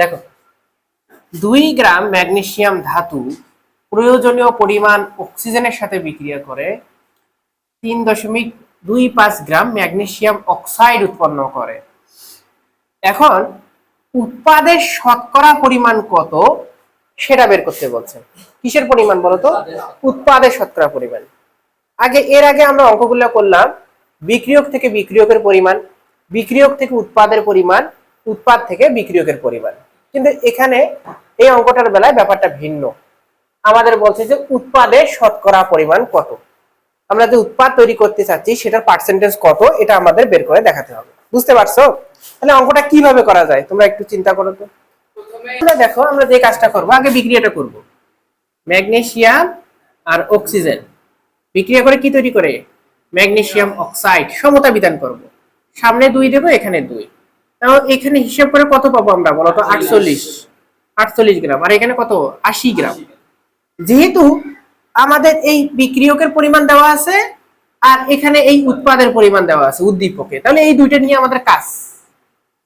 দেখো, দুই গ্রাম ম্যাগনেসিয়াম ধাতু প্রয়োজনীয় পরিমাণ অক্সিজেনের সাথে বিক্রিয়া করে তিন দশমিক দুই পাঁচ গ্রাম ম্যাগনেসিয়াম অক্সাইড উৎপন্ন করে। এখন উৎপাদের শতকরা পরিমাণ কত সেটা বের করতে বলছে। কিসের পরিমাণ বলতো? উৎপাদের শতকরা পরিমাণ। আগে, এর আগে আমরা অঙ্কগুলো করলাম, বিক্রিয়ক থেকে বিক্রিয়কের পরিমাণ, বিক্রিয়ক থেকে উৎপাদের পরিমাণ, উৎপাদ থেকে বিক্রিয়কের পরিমাণ। কিন্তু এখানে এই অঙ্কটার বেলায় ব্যাপারটা ভিন্ন। আমাদের বলছে যে উৎপাদের শতকরা পরিমাণ কত? আমরা যে উৎপাদ তৈরি করতে চাচ্ছি সেটার পার্সেন্টেজ কত? এটা আমাদের বের করে দেখাতে হবে। বুঝতে পারছ? তাহলে অঙ্কটা কীভাবে করা যায়? তোমরা একটু চিন্তা করো তো। আমরা দেখো আমরা যে কাজটা করব আগে বিক্রিয়াটা করব। ম্যাগনেসিয়াম আর অক্সিজেন। বিক্রিয়া করে কি তৈরি করে? ম্যাগনেসিয়াম অক্সাইড সমতা বিধান করব। সামনে দুই দেবো এখানে দুই। এখানে হিসাব করে কত পাবো আমরা বলো তো? আটচল্লিশ। আটচল্লিশ। গ্রাম। আর এখানে কত? আশি গ্রাম। যেহেতু আমাদের এই বিক্রিয়কের পরিমাণ দেওয়া আছে আর এখানে এই উৎপাদের পরিমাণ দেওয়া আছে উদ্দীপকে তাহলে এই দুইটা নিয়ে আমাদের কাজ।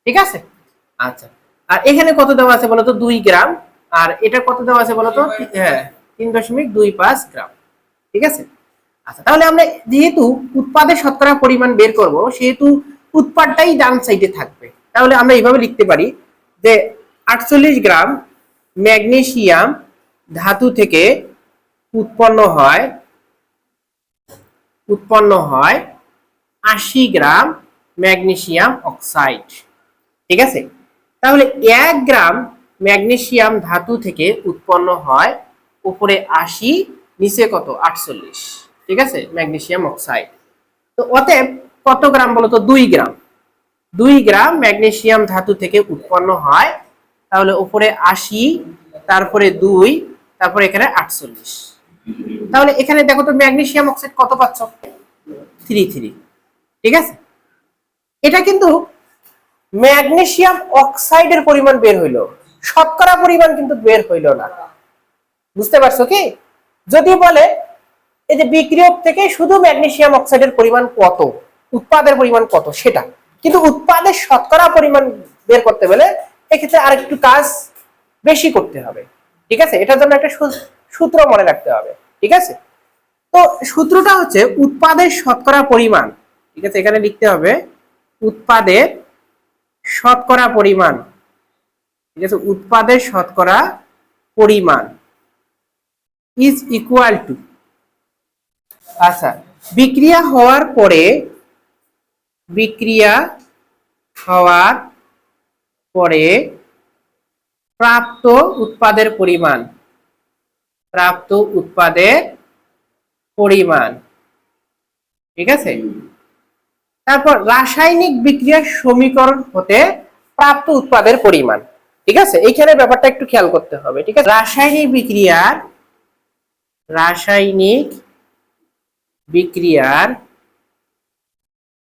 ঠিক আছে? আচ্ছা। আর এখানে কত দেওয়া আছে বলতো দুই গ্রাম। আর এটা কত দেওয়া আছে বলতো হ্যাঁ তিন দশমিক দুই পাঁচ গ্রাম। ঠিক আছে? আচ্ছা তাহলে আমরা যেহেতু উৎপাদের শতকরা পরিমাণ বের করব সেহেতু উৎপাদটাই ডান সাইডে থাকবে। তাহলে আমরা এইভাবে লিখতে পারি যে আটচল্লিশ গ্রাম ম্যাগনেসিয়াম ধাতু থেকে উৎপন্ন হয় উৎপন্ন হয় আশি গ্রাম ম্যাগনেসিয়াম অক্সাইড। ঠিক আছে? তাহলে এক গ্রাম ম্যাগনেসিয়াম ধাতু থেকে উৎপন্ন হয় উপরে আশি, নিচে কত? আটচল্লিশ। ঠিক আছে? Magnesium oxide. তো অতএব কত গ্রাম বলতো? দুই গ্রাম। দুই গ্রাম ম্যাগনেসিয়াম ধাতু থেকে উৎপন্ন হয়। তাহলে উপরে আশি, তারপরে দুই, তারপরে এখানে আটচল্লিশ। তাহলে এখানে দেখো তো ম্যাগনেসিয়াম অক্সাইড কত পাচ্ছ? Three three. ঠিক আছে? এটা কিন্তু ম্যাগনেসিয়াম অক্সাইডের পরিমাণ বের হইল। শতকরা পরিমাণ কিন্তু বের হইল না। বুঝতে পারছ কি? যদি বলে, এই যে বিক্রিয়ক থেকে শুধু ম্যাগনেসিয়াম অক্সাইডের পরিমাণ কত, উৎপাদের পরিমাণ কত, সেটা। কিন্তু উৎপাদের শতকরা পরিমাণ বের করতে গেলে এক্ষেত্রে আরেকটু কাজ বেশি করতে হবে। ঠিক আছে? এটার জন্য একটা সূত্র মনে রাখতে হবে। ঠিক আছে? তো সূত্রটা হচ্ছে উৎপাদের শতকরা পরিমাণ। ঠিক আছে? এখানে লিখতে হবে উৎপাদের শতকরা পরিমাণ। ঠিক আছে? উৎপাদের শতকরা পরিমাণ ইজ ইকুয়াল টু আচ্ছা বিক্রিয়া হওয়ার পরে বিক্রিয়া হওয়ার পরে প্রাপ্ত উৎপাদের পরিমাণ। প্রাপ্ত উৎপাদের পরিমাণ। ঠিক আছে? তারপর রাসায়নিক বিক্রিয়ার সমীকরণ হতে প্রাপ্ত উৎপাদের পরিমাণ। ঠিক আছে? এইখানে ব্যাপারটা একটু খেয়াল করতে হবে। ঠিক আছে? রাসায়নিক বিক্রিয়ার রাসায়নিক বিক্রিয়ার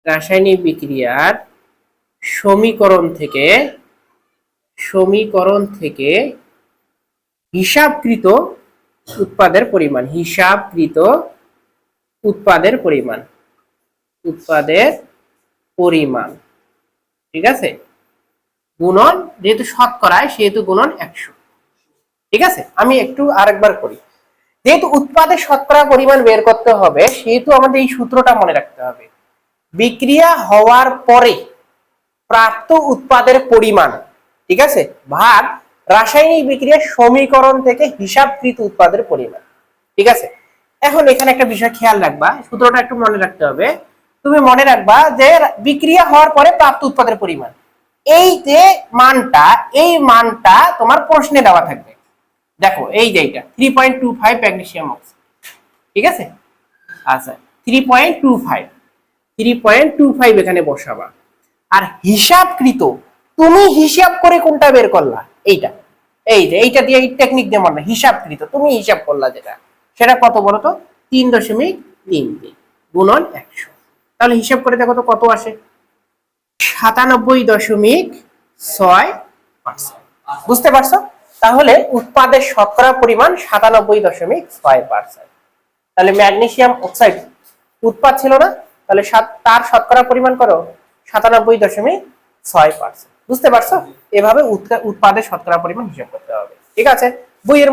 রাসায়নিক বিক্রিয়ার সমীকরণ থেকে সমীকরণ থেকে হিসাবকৃত উৎপাদের পরিমাণ, হিসাবকৃত উৎপাদের পরিমাণ উৎপাদের পরিমাণ, ঠিক আছে? গুণন যেহেতু শতকরায়, সেহেতু গুণন একশো, ঠিক আছে? আমি একটু আরেকবার করি। যেহেতু উৎপাদের শতকরা পরিমাণ বের করতে হবে, সেহেতু আমাদের এই সূত্রটা মনে রাখতে হবে। বিক্রিয়া হওয়ার পরে প্রাপ্ত উৎপাদের পরিমাণ, ঠিক আছে? ভাগ রাসায়নিক বিক্রিয়ার সমীকরণ থেকে হিসাবকৃত উৎপাদের পরিমাণ, ঠিক আছে? এখন এখানে একটা বিষয় খেয়াল রাখবা, সূত্রটা একটু মনে রাখতে হবে। তুমি মনে রাখবা যে বিক্রিয়া হওয়ার পরে প্রাপ্ত উৎপাদের পরিমাণ। এই যে মানটা, এই মানটা তোমার প্রশ্নে দেওয়া থাকবে। দেখো, এই যে three point two five magnesium oxide ঠিক আছে? আচ্ছা three point two five three point two five এখানে বসাবা। আর হিসাবকৃত, তুমি হিসাব করে কোনটা বের করলা? এইটা। এই যে, এইটা দিয়ে এই টেকনিক মনে হিসাবকৃত, তুমি হিসাব করলা যেটা। সেটা কত বলো তো? তিন দশমিক তিন তিন গুণন একশো। তাহলে হিসাব করে দেখো তো কত আসে? সাতানব্বই দশমিক ছয় পার্সেন্ট। বুঝতে পারছ? তাহলে উৎপাদের শতকরা পরিমাণ সাতানব্বই দশমিক ছয় পার্সেন্ট। তাহলে ম্যাগনেসিয়াম অক্সাইড উৎপাদ ছিল না? তাহলে সাত- তার শতকরা পরিমাণ করো, সাতানব্বই দশমিক ছয় পার্সেন্ট। বুঝতে পারছ? এভাবে উৎপাদের শতকরা পরিমাণ হিসাব করতে হবে। ঠিক আছে? বইয়ের